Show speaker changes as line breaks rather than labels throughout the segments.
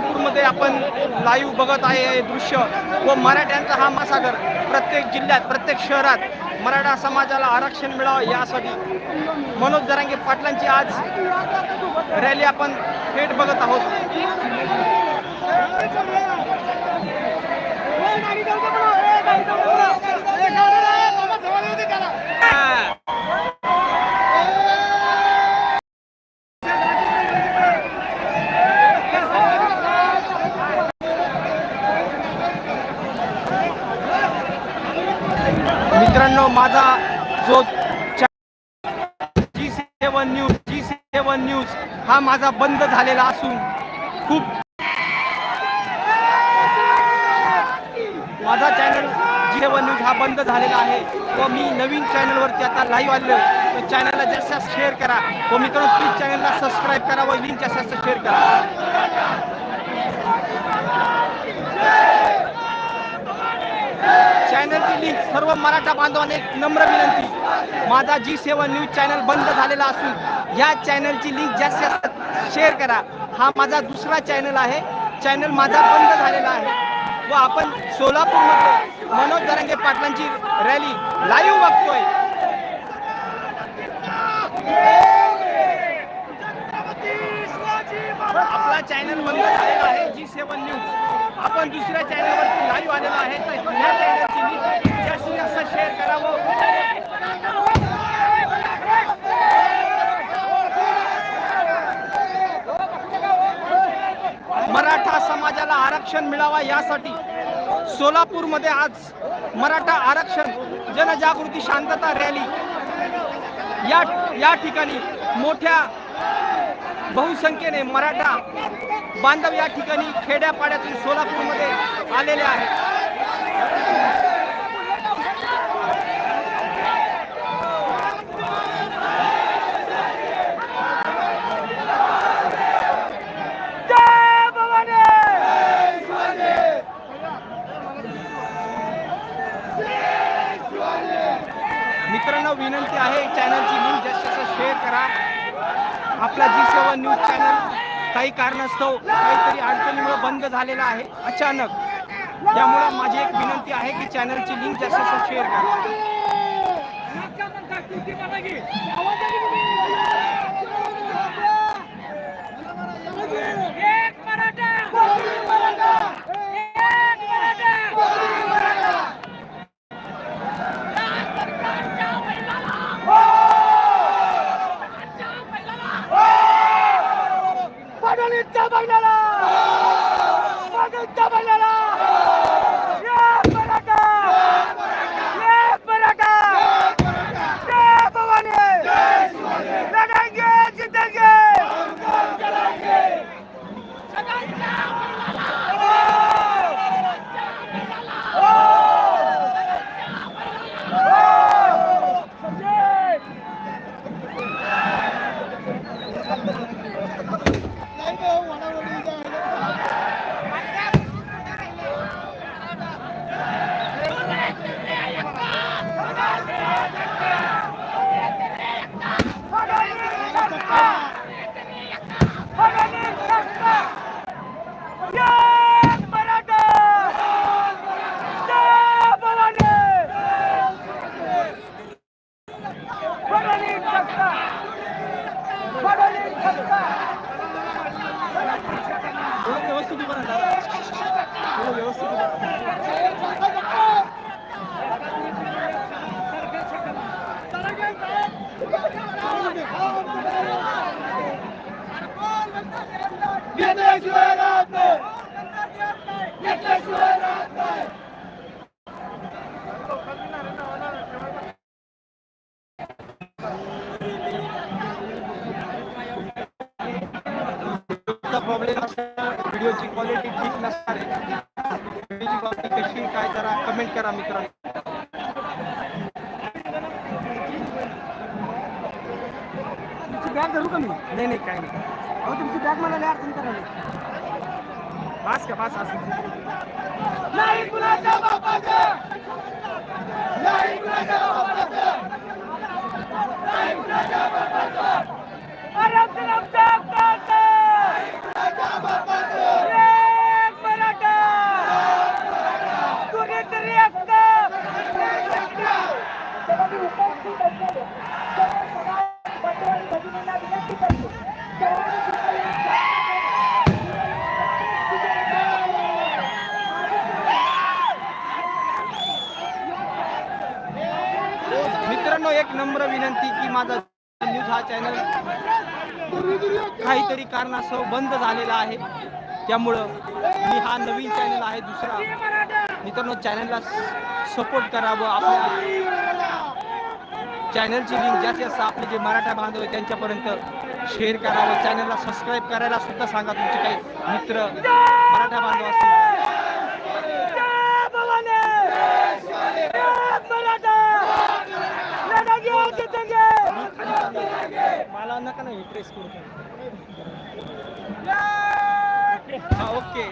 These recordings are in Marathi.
कोल्हापूरमध्ये आपण लाईव्ह बघत आहे हे दृश्य व मराठ्यांचा हा महासागर प्रत्येक जिल्ह्यात प्रत्येक शहरात मराठा समाजाला आरक्षण मिळावं यासाठी मनोज जरांगे पाटलांची आज रॅली आपण थेट बघत आहोत मित्रांनो माझा जो जी सेवन न्यूज जी सेवन न्यूज हा माझा बंद झालेला असून खूप माझा चॅनल जी सेवन न्यूज हा बंद झालेला आहे. व मी नवीन चॅनलवरती आता लाईव्ह आलेलो तर चॅनलला जास्त जास्त शेअर करा. व मित्रांनो प्लीज चॅनलला सबस्क्राईब करा व लिंक जास्त जास्त शेअर करा. चॅनलची लिंक सर्व मराठा बांधवांना एक नम्र विनंती. माझा जी सेवन न्यूज चॅनल बंद झालेला असून या चॅनलची लिंक जास्तीत जास्त शेअर करा. हा माझा दुसरा चॅनल आहे. चॅनल माझा बंद झालेला आहे. व आपण सोलापूरमध्ये मनोज दरंगे पाटलांची रॅली लाईव्ह बघतोय. आपला चॅनल बंद झालेला आहे. G seven news. आपण दुसऱ्या चॅनलवरती लाईव्ह आलेला आहे. तर ह्या चॅनलची लिंक जास्तीत जास्त शेअर करावं मराठा समाजाला आरक्षण मिळावा यासाठी सोलापूरमध्ये आज मराठा आरक्षण जनजागृती शांतता रॅली. या या ठिकाणी मोठ्या बहुसंख्येने मराठा बांधव या ठिकाणी खेड्यापाड्यातून सोलापूरमध्ये आलेले आहेत मित्रांनो विनंती आहे चॅनलची लिंक जास्त जास्त शेअर करा आपला जी सेवन न्यूज चॅनल काही कारणास्तव काहीतरी अडचणीमुळे बंद झालेला आहे. अचानक. त्यामुळं माझी एक विनंती आहे की चॅनलची लिंक जास्त जास्त शेअर करा. সবাই না कशी काय जरा कमेंट करा मित्रांनो.
तुमची बॅग धरू का मी?
नाही नाही काय नाही.
अहो तुमची बॅग मला लय अडचण करायला
पास का पास असं.
नाही कुणाच्या बापाचं? नाही कुणाच्या बापाचं? नाही कुणाच्या बापाचं? अरे आमच्या आमच्या बापाचं नाही कुणाच्या बापाचं
एक नम्र विनंती की माझा न्यूज हा चॅनल काहीतरी कारणास्तव बंद झालेला आहे. त्यामुळं मी हा नवीन चॅनल आहे दुसरा मित्रांनो चॅनलला सपोर्ट करावं. आपल्या चॅनलची लिंक जास्तीत जास्त आपले जे मराठा बांधव आहे त्यांच्यापर्यंत शेअर करावं. चॅनलला सबस्क्राईब करायला सुद्धा सांगा तुमचे काही मित्र मराठा बांधव असतील. मला नका नाही? प्रेस करू हा ओके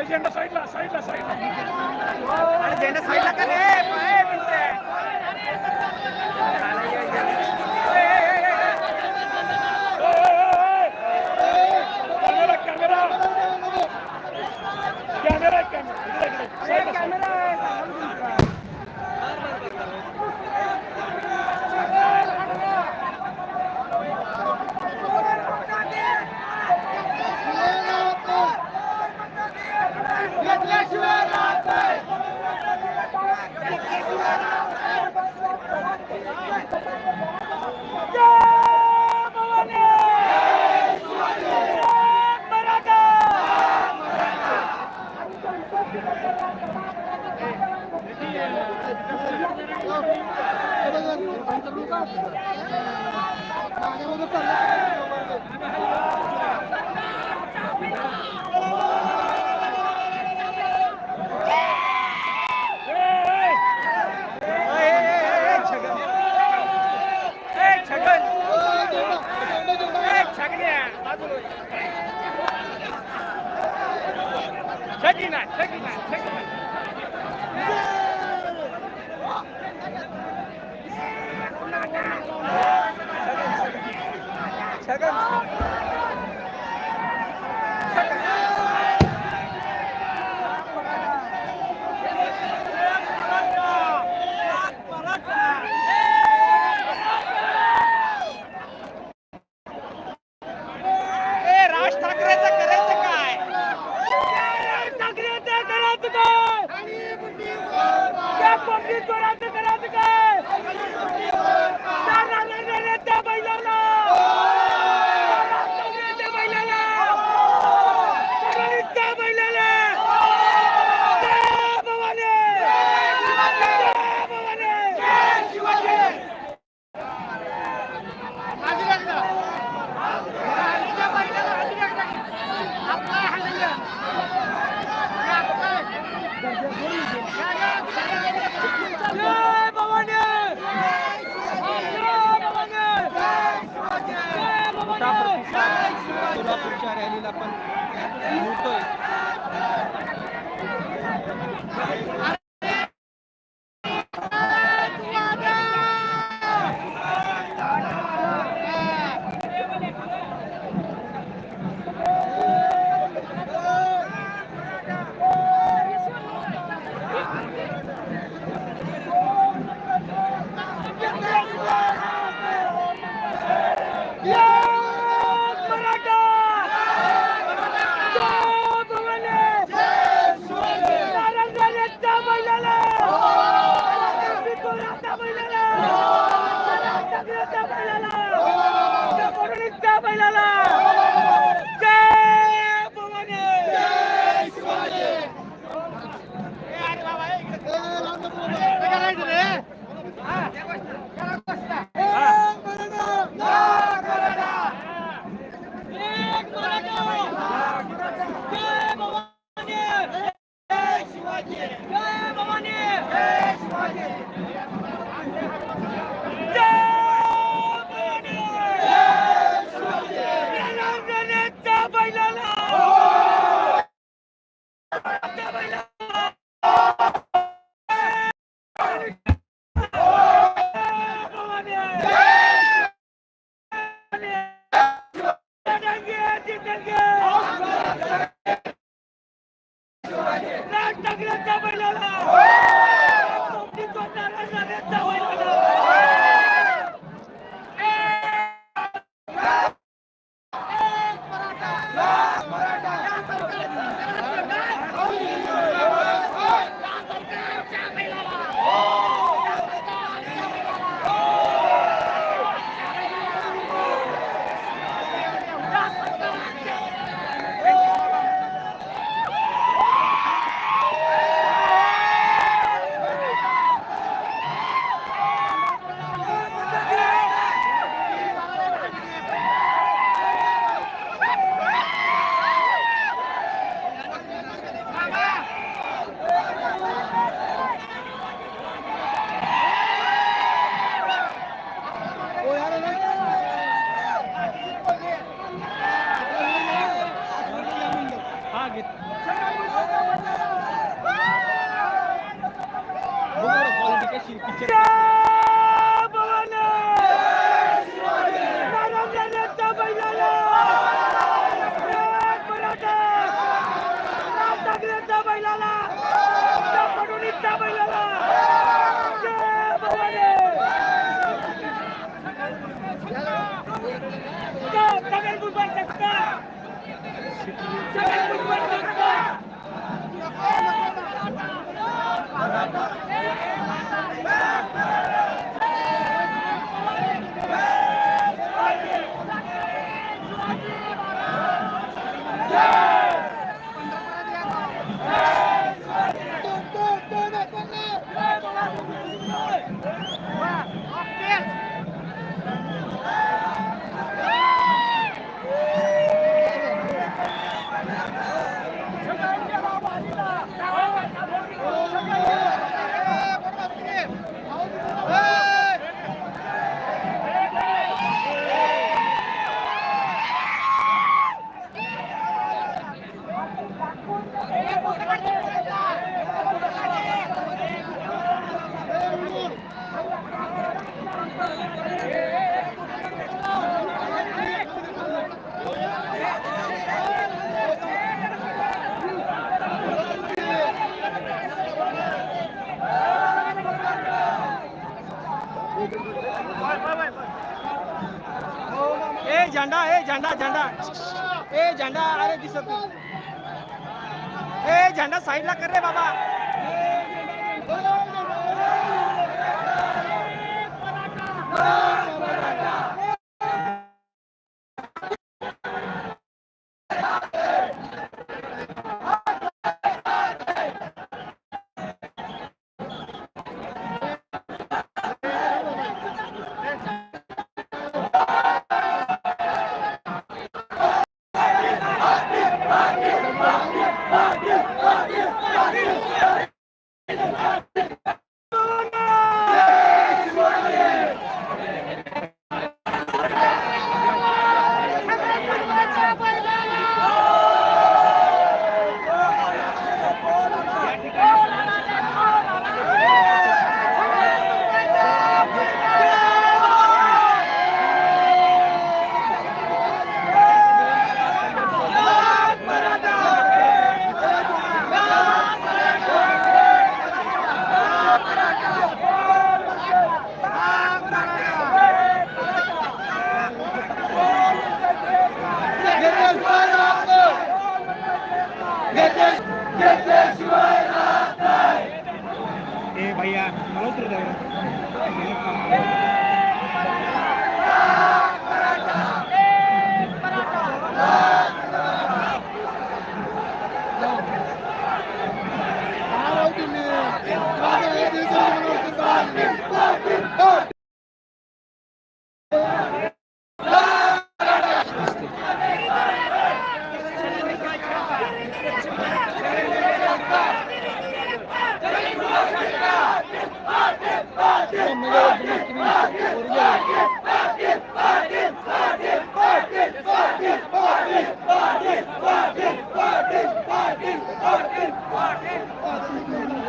एजेंडा साईडला साईडला साईडला
आणि झेंडा साईडला का रे?
Second. ए
झेंडा अरे दिसत ए झेंडा साईडला कर रे बाबा.
vaya al otro party party party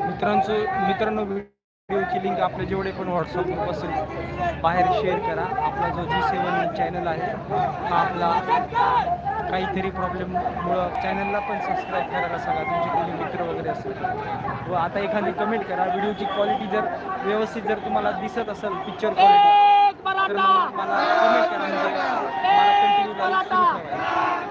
मित्रांचं मित्रांनो व्हिडिओची लिंक आपले जेवढे पण व्हॉट्सअप ग्रुप असेल बाहेर शेअर करा. आपला जो जी सेवन चॅनल आहे हा आपला काहीतरी प्रॉब्लेममुळं चॅनलला पण सबस्क्राईब करायला सांगा. तुमचे कोणी मित्र वगैरे असेल व आता एखादी कमेंट करा. व्हिडिओची क्वालिटी जर व्यवस्थित जर तुम्हाला दिसत असेल पिक्चर क्वालिटी तर मला कमेंट करा. म्हणजे मला कंटिन्यू सुरू ठेवायला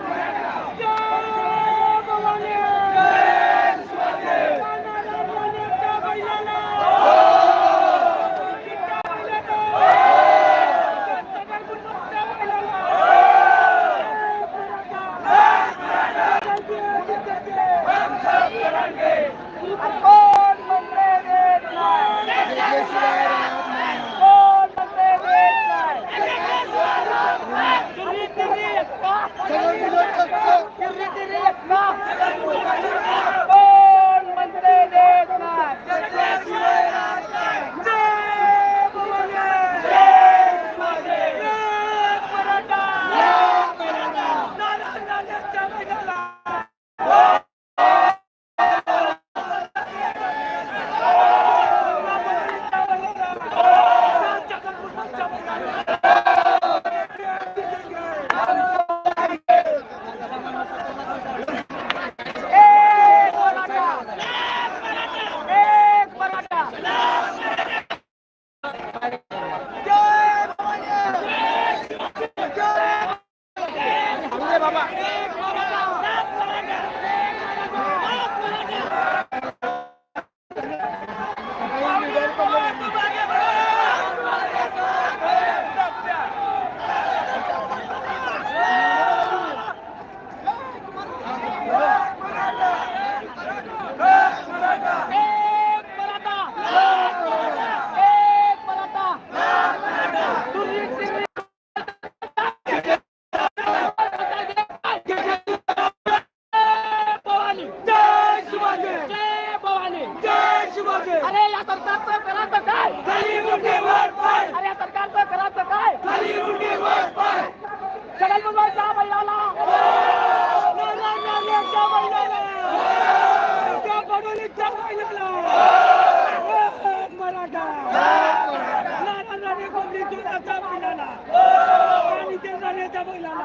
आणि त्या राण्याच्या बैलाला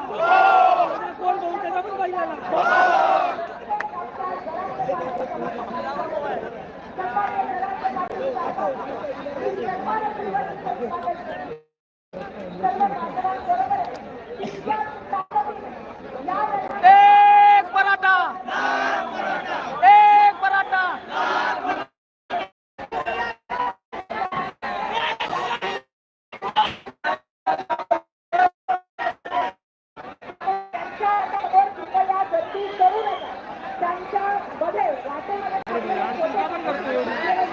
कोण भाऊ त्याच्या पण बैलाला ಬದೇ ರಾತ್ರಿ ಮಾಡಿ ಸ್ವಾಗತ ಮಾಡ್ತೀವಿ